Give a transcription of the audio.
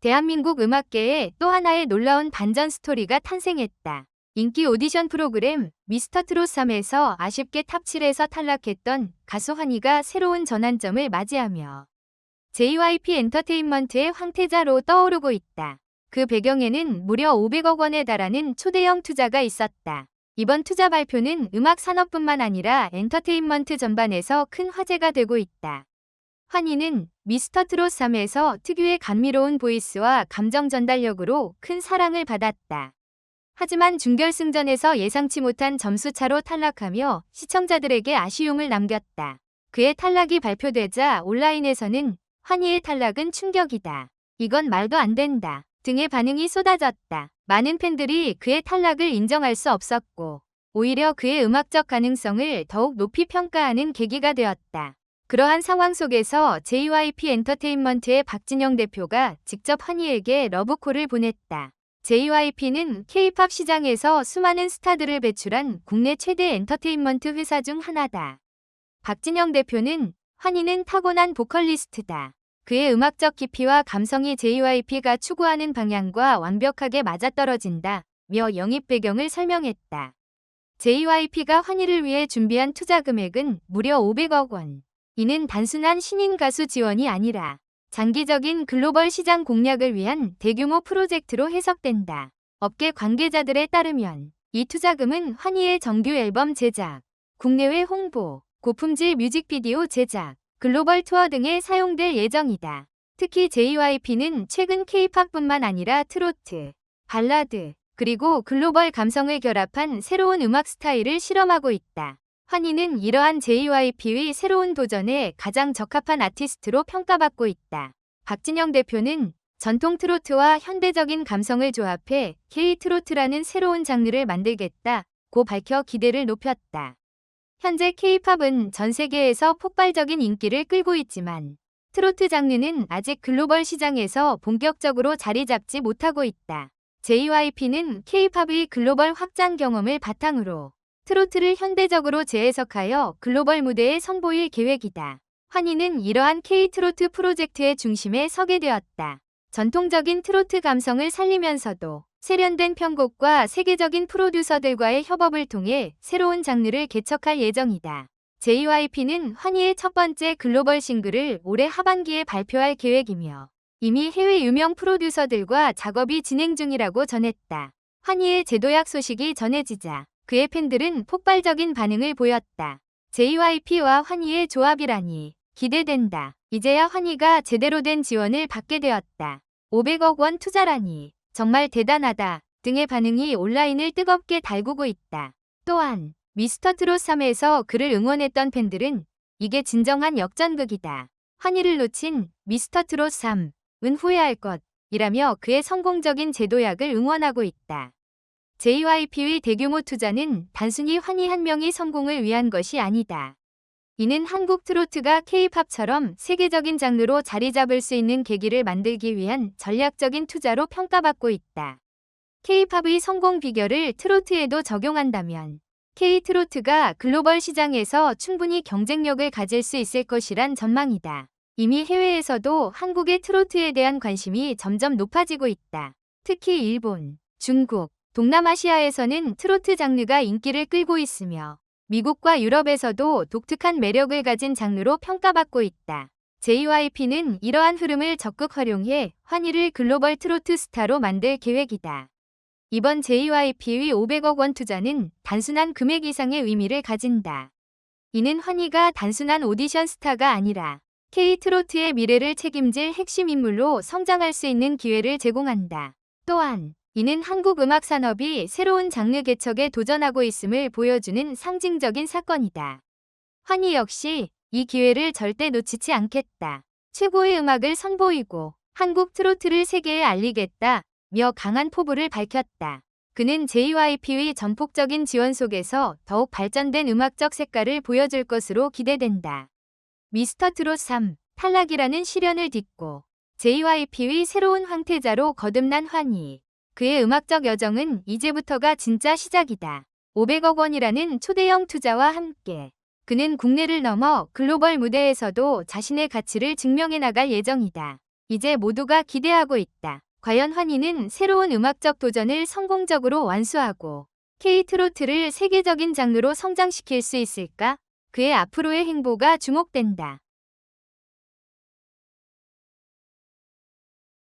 대한민국 음악계에 또 하나의 놀라운 반전 스토리가 탄생했다. 인기 오디션 프로그램 미스터 트롯 3에서 아쉽게 탑 7에서 탈락했던 가수 환희가 새로운 전환점을 맞이하며 JYP 엔터테인먼트의 황태자로 떠오르고 있다. 그 배경에는 무려 500억 원에 달하는 초대형 투자가 있었다. 이번 투자 발표는 음악 산업뿐만 아니라 엔터테인먼트 전반에서 큰 화제가 되고 있다. 환희는 미스터 트롯 3에서 특유의 감미로운 보이스와 감정 전달력으로 큰 사랑을 받았다. 하지만 준결승전에서 예상치 못한 점수차로 탈락하며 시청자들에게 아쉬움을 남겼다. 그의 탈락이 발표되자 온라인에서는 환희의 탈락은 충격이다. 이건 말도 안 된다. 등의 반응이 쏟아졌다. 많은 팬들이 그의 탈락을 인정할 수 없었고, 오히려 그의 음악적 가능성을 더욱 높이 평가하는 계기가 되었다. 그러한 상황 속에서 JYP 엔터테인먼트의 박진영 대표가 직접 환희에게 러브콜을 보냈다. JYP는 K-팝 시장에서 수많은 스타들을 배출한 국내 최대 엔터테인먼트 회사 중 하나다. 박진영 대표는 환희는 타고난 보컬리스트다. 그의 음악적 깊이와 감성이 JYP가 추구하는 방향과 완벽하게 맞아떨어진다. 며 영입 배경을 설명했다. JYP가 환희를 위해 준비한 투자 금액은 무려 500억 원. 이는 단순한 신인 가수 지원이 아니라 장기적인 글로벌 시장 공략을 위한 대규모 프로젝트로 해석된다. 업계 관계자들에 따르면 이 투자금은 환희의 정규 앨범 제작, 국내외 홍보, 고품질 뮤직비디오 제작, 글로벌 투어 등에 사용될 예정이다. 특히 JYP는 최근 K-팝뿐만 아니라 트로트, 발라드, 그리고 글로벌 감성을 결합한 새로운 음악 스타일을 실험하고 있다. 환희는 이러한 JYP의 새로운 도전에 가장 적합한 아티스트로 평가받고 있다. 박진영 대표는 전통 트로트와 현대적인 감성을 조합해 K-트로트라는 새로운 장르를 만들겠다 고 밝혀 기대를 높였다. 현재 K-팝은 전 세계에서 폭발적인 인기를 끌고 있지만 트로트 장르는 아직 글로벌 시장에서 본격적으로 자리 잡지 못하고 있다. JYP는 K-팝의 글로벌 확장 경험을 바탕으로 트로트를 현대적으로 재해석하여 글로벌 무대에 선보일 계획이다. 환희는 이러한 K-트로트 프로젝트의 중심에 서게 되었다. 전통적인 트로트 감성을 살리면서도 세련된 편곡과 세계적인 프로듀서들과의 협업을 통해 새로운 장르를 개척할 예정이다. JYP는 환희의 첫 번째 글로벌 싱글을 올해 하반기에 발표할 계획이며 이미 해외 유명 프로듀서들과 작업이 진행 중이라고 전했다. 환희의 제도약 소식이 전해지자 그의 팬들은 폭발적인 반응을 보였다. JYP와 환희의 조합이라니 기대된다. 이제야 환희가 제대로 된 지원을 받게 되었다. 500억 원 투자라니 정말 대단하다 등의 반응이 온라인을 뜨겁게 달구고 있다. 또한 미스터 트롯 3에서 그를 응원했던 팬들은 이게 진정한 역전극이다. 환희를 놓친 미스터 트롯 3은 후회할 것이라며 그의 성공적인 제도약을 응원하고 있다. JYP의 대규모 투자는 단순히 환희 한 명의 성공을 위한 것이 아니다. 이는 한국 트로트가 K-팝처럼 세계적인 장르로 자리 잡을 수 있는 계기를 만들기 위한 전략적인 투자로 평가받고 있다. K-팝의 성공 비결을 트로트에도 적용한다면 K-트로트가 글로벌 시장에서 충분히 경쟁력을 가질 수 있을 것이란 전망이다. 이미 해외에서도 한국의 트로트에 대한 관심이 점점 높아지고 있다. 특히 일본, 중국, 동남아시아에서는 트로트 장르가 인기를 끌고 있으며 미국과 유럽에서도 독특한 매력을 가진 장르로 평가받고 있다. JYP는 이러한 흐름을 적극 활용해 환희를 글로벌 트로트 스타로 만들 계획이다. 이번 JYP의 500억 원 투자는 단순한 금액 이상의 의미를 가진다. 이는 환희가 단순한 오디션 스타가 아니라 K-트로트의 미래를 책임질 핵심 인물로 성장할 수 있는 기회를 제공한다. 또한 이는 한국 음악 산업이 새로운 장르 개척에 도전하고 있음을 보여주는 상징적인 사건이다. 환희 역시 이 기회를 절대 놓치지 않겠다. 최고의 음악을 선보이고 한국 트로트를 세계에 알리겠다. 며 강한 포부를 밝혔다. 그는 JYP의 전폭적인 지원 속에서 더욱 발전된 음악적 색깔을 보여줄 것으로 기대된다. 미스터 트롯 3 탈락이라는 시련을 딛고 JYP의 새로운 황태자로 거듭난 환희. 그의 음악적 여정은 이제부터가 진짜 시작이다. 500억 원이라는 초대형 투자와 함께 그는 국내를 넘어 글로벌 무대에서도 자신의 가치를 증명해 나갈 예정이다. 이제 모두가 기대하고 있다. 과연 환희는 새로운 음악적 도전을 성공적으로 완수하고 K-트로트를 세계적인 장르로 성장시킬 수 있을까? 그의 앞으로의 행보가 주목된다.